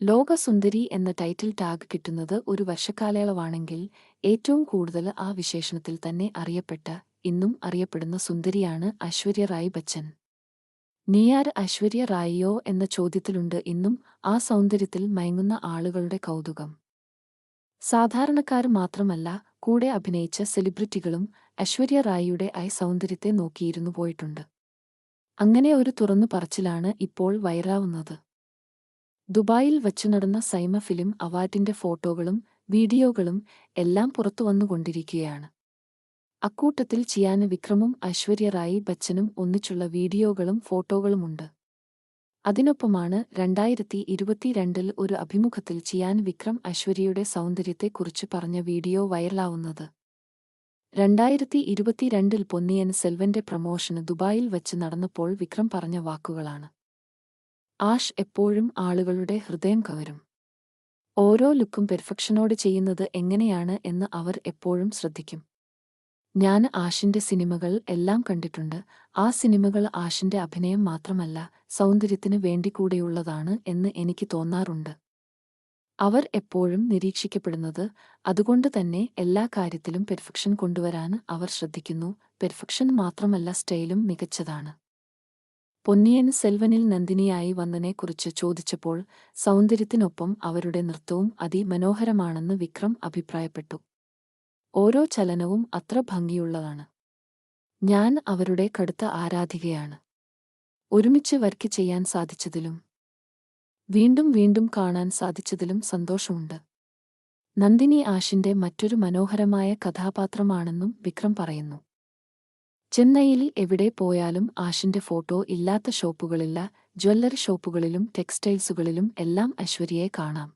ലോകസുന്ദരി എന്ന title tag കിട്ടുന്നത് ഒരു വർഷക്കാലയളവാണെങ്കിൽ ഏറ്റവും കൂടുതൽ ആ വിശേഷണത്തിൽ തന്നെ അറിയപ്പെട്ട ഇന്നും അറിയപ്പെടുന്ന സുന്ദരിയാണ് ഐശ്വര്യ റായ് ബച്ചൻ. നീയാർ ഐശ്വര്യ റായിയോ എന്ന ചോദ്യത്തിലുണ്ട് ഇന്നും ആ സൗന്ദര്യത്തിൽ മയങ്ങുന്ന ആളുകളുടെ കൗതുകം. സാധാരണക്കാർ മാത്രമല്ല കൂടെ അഭിനയിച്ച സെലിബ്രിറ്റികളും ഐശ്വര്യ റായിയുടെ ഐ സൗന്ദര്യത്തെ നോക്കിയിരുന്നു പോയിട്ടുണ്ട്. അങ്ങനെ ഒരു തുറന്നു പറച്ചിലാണ് ഇപ്പോൾ വൈറാവുന്നത്. ദുബായിൽ വച്ചു നടന്ന സൈമ ഫിലിം അവാർഡിന്റെ ഫോട്ടോകളും വീഡിയോകളും എല്ലാം പുറത്തു വന്നുകൊണ്ടിരിക്കുകയാണ്. അക്കൂട്ടത്തിൽ ചിയാന് വിക്രമും ഐശ്വര്യ റായി ബച്ചനും ഒന്നിച്ചുള്ള വീഡിയോകളും ഫോട്ടോകളുമുണ്ട്. അതിനൊപ്പമാണ് രണ്ടായിരത്തി ഇരുപത്തിരണ്ടിൽ ഒരു അഭിമുഖത്തിൽ ചിയാൻ വിക്രം ഐശ്വര്യയുടെ സൗന്ദര്യത്തെക്കുറിച്ച് പറഞ്ഞ വീഡിയോ വൈറലാവുന്നത്. രണ്ടായിരത്തി ഇരുപത്തിരണ്ടിൽ പൊന്നിയൻ സെൽവന്റെ പ്രമോഷന് ദുബായിൽ വച്ച് നടന്നപ്പോൾ വിക്രം പറഞ്ഞ വാക്കുകളാണ്. ആഷ് എപ്പോഴും ആളുകളുടെ ഹൃദയം കവരും. ഓരോ ലുക്കും പെർഫെക്ഷനോട് ചെയ്യുന്നത് എങ്ങനെയാണ് എന്ന് അവർ എപ്പോഴും ശ്രദ്ധിക്കും. ഞാൻ ആഷിന്റെ സിനിമകൾ എല്ലാം കണ്ടിട്ടുണ്ട്. ആ സിനിമകൾ ആഷിന്റെ അഭിനയം മാത്രമല്ല സൗന്ദര്യത്തിന് വേണ്ടി കൂടെയുള്ളതാണ് എന്ന് എനിക്ക് തോന്നാറുണ്ട്. അവർ എപ്പോഴും നിരീക്ഷിക്കപ്പെടുന്നത് അതുകൊണ്ട് തന്നെ എല്ലാ കാര്യത്തിലും പെർഫെക്ഷൻ കൊണ്ടുവരാൻ അവർ ശ്രദ്ധിക്കുന്നു. പെർഫെക്ഷൻ മാത്രമല്ല സ്റ്റൈലും മികച്ചതാണ്. പൊന്നിയൻ സെൽവനിൽ നന്ദിനിയായി വന്നനെക്കുറിച്ച് ചോദിച്ചപ്പോൾ സൗന്ദര്യത്തിനൊപ്പം അവരുടെ നൃത്തവും അതിമനോഹരമാണെന്ന് വിക്രം അഭിപ്രായപ്പെട്ടു. ഓരോ ചലനവും അത്ര ഭംഗിയുള്ളതാണ്. ഞാൻ അവരുടെ കടുത്ത ആരാധികയാണ്. ഒരുമിച്ച് വർക്ക് ചെയ്യാൻ സാധിച്ചതിലും വീണ്ടും വീണ്ടും കാണാൻ സാധിച്ചതിലും സന്തോഷമുണ്ട്. നന്ദിനി ആഷിന്റെ മറ്റൊരു മനോഹരമായ കഥാപാത്രമാണെന്നും വിക്രം പറയുന്നു. ചെന്നൈയിൽ എവിടെ പോയാലും ആഷിന്റെ ഫോട്ടോ ഇല്ലാത്ത ഷോപ്പുകളില്ല ജ്വല്ലറി ഷോപ്പുകളിലും ടെക്സ്റ്റൈൽസുകളിലും എല്ലാം ഐശ്വര്യയെ കാണാം.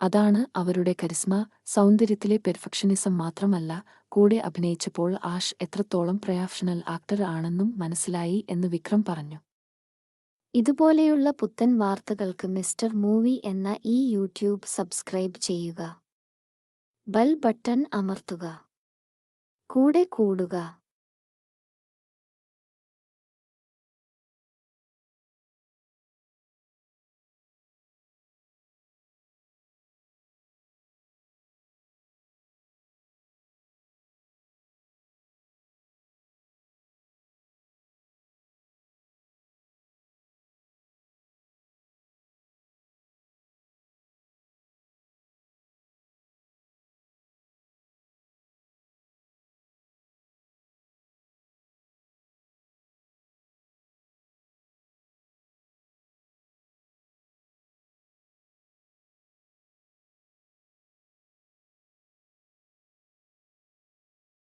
അതാണ് അവരുടെ കരിസ്മ സൗന്ദര്യത്തിലെ പെർഫെക്ഷനിസം മാത്രമല്ല കൂടെ അഭിനയിച്ചപ്പോൾ ആഷ് എത്രത്തോളം പ്രയാഫ്ഷണൽ ആക്ടർ ആണെന്നും മനസ്സിലായി എന്ന് വിക്രം പറഞ്ഞു. ഇതുപോലെയുള്ള പുത്തൻ വാർത്തകൾക്ക് മിസ്റ്റർ മൂവി എന്ന ഈ യൂട്യൂബ് സബ്സ്ക്രൈബ് ചെയ്യുക. ബൽ ബട്ടൺ അമർത്തുക. കൂടെ കൂടുക.